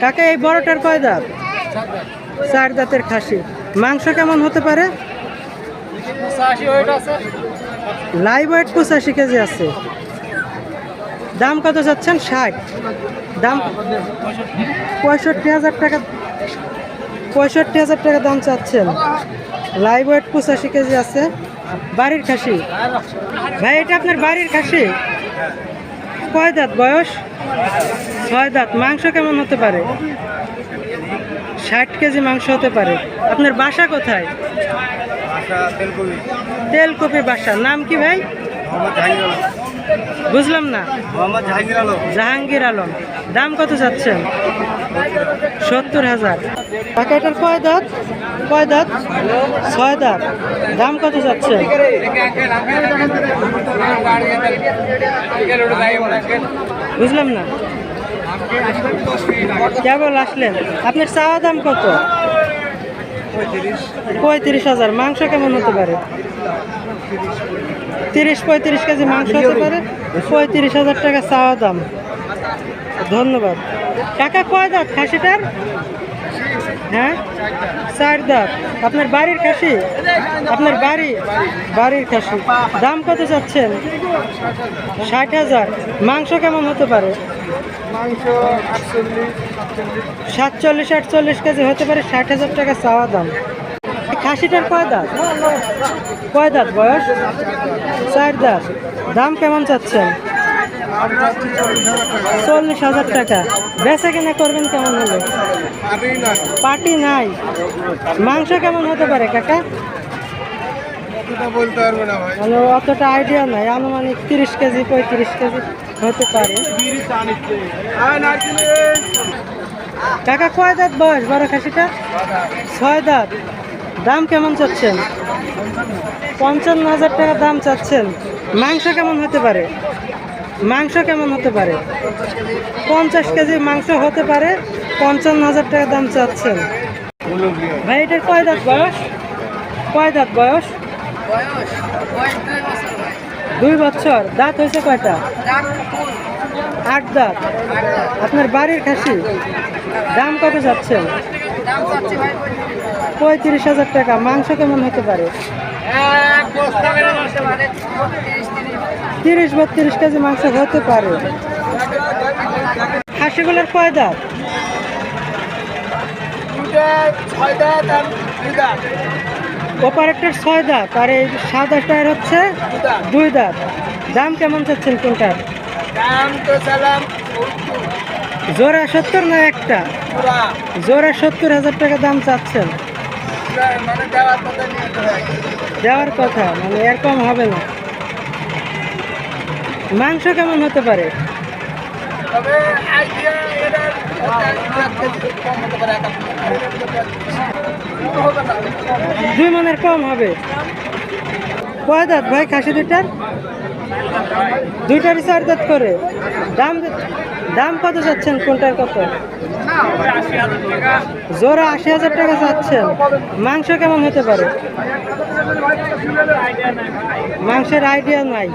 কাকা, এই বড়টার কয় দাঁত? চার দাঁতের খাসি। মাংস কেমন হতে পারে? লাইভ ওয়েট পঁচাশি কেজি আছে। দাম কত যাচ্ছেন ষাট। দাম পঁয়ষট্টি হাজার টাকা পঁয়ষট্টি হাজার টাকা দাম চাচ্ছেন। লাইভ ওয়েট পঁচাশি কেজি আছে। বাড়ির খাসি। ভাই, এটা আপনার বাড়ির খাসি? কয় দাঁত বয়স? ছয় দাঁত। মাংস কেমন হতে পারে? ষাট কেজি মাংস হতে পারে। আপনার বাসা কোথায়? তেলকপি। বাসা। নাম কি ভাই? বুঝলাম না। জাহাঙ্গীর আলম। দাম কত যাচ্ছেন? সত্তর হাজার। প্যাকেটের কয় দাঁত? কয় দাঁত? ছয় দাঁত। দাম কত যাচ্ছে? বুঝলাম না। কেবল আসলেন। আপনার চাওয়া দাম কত? পঁয়ত্রিশ হাজার। মাংস কেমন হতে পারে? তিরিশ, পঁয়ত্রিশ কেজি মাংস হতে পারে। পঁয়ত্রিশ হাজার টাকা চাওয়া দাম। ধন্যবাদ। টাকা কয় দাঁত? খাসিটার? হ্যাঁ? চার দাঁত আপনার বাড়ির খাসি? আপনার বাড়ি? বাড়ির খাসি। দাম কত চাচ্ছেন? ষাট হাজার। মাংস কেমন হতে পারে? সাতচল্লিশ। আটচল্লিশ কেজি হতে পারে ষাট হাজার টাকা চাওয়া দাম। খাসিটার কয় দাঁত? কয় দাঁত বয়স? চার দাঁত দাম কেমন চাচ্ছেন? চল্লিশ হাজার টাকা। বেচা কেনা করবেন কেমন হলে? পার্টি নাই। মাংস কেমন হতে পারে, কাকা? মানে অতটা আইডিয়া নাই। আনুমানিক তিরিশ কেজি, পঁয়ত্রিশ কেজি হতে পারে। কাকা, কয় দাঁত বয়স বড় খাসিটা? ছয় দাঁত। দাম কেমন চাচ্ছেন? পঞ্চান্ন হাজার টাকা দাম চাচ্ছেন। মাংস কেমন হতে পারে? মাংস কেমন হতে পারে? পঞ্চাশ কেজি মাংস হতে পারে, পঞ্চান্ন হাজার টাকা দাম চাচ্ছেন। ভাই এটার কয় দাঁত বয়স? কয় দাঁত বয়স? দুই বছর। দাঁত হয়েছে কয়টা? আট দাঁত। আপনার বাড়ির খাসি? দাম কত যাচ্ছেন পঁয়ত্রিশ হাজার টাকা। মাংস কেমন হতে পারে? তিরিশ বত্রিশ কেজি মাংস হতে পারে। খাসিগুলোর কয় দাঁত? অপারেটর ছয় দাঁত আর এই সাদা টায়ার হচ্ছে দুই দাঁত। দাম কেমন চাচ্ছেন কোনটার? দাম তো জোড়া সত্তর না একটা? জোড়া। সত্তর হাজার টাকা দাম চাচ্ছেন। মানে। দেওয়ার কথা মানে এরকম হবে না। মাংস কেমন হতে পারে? দুই মনের কম হবে। কয় দাঁত ভাই খাসি দুইটার? দুইটারই চার দাঁত করে। দাম দাম কত চাচ্ছেন? কোনটার কত? জোড়া আশি হাজার টাকা চাচ্ছেন। মাংস কেমন হতে পারে? মাংসের আইডিয়া নাই।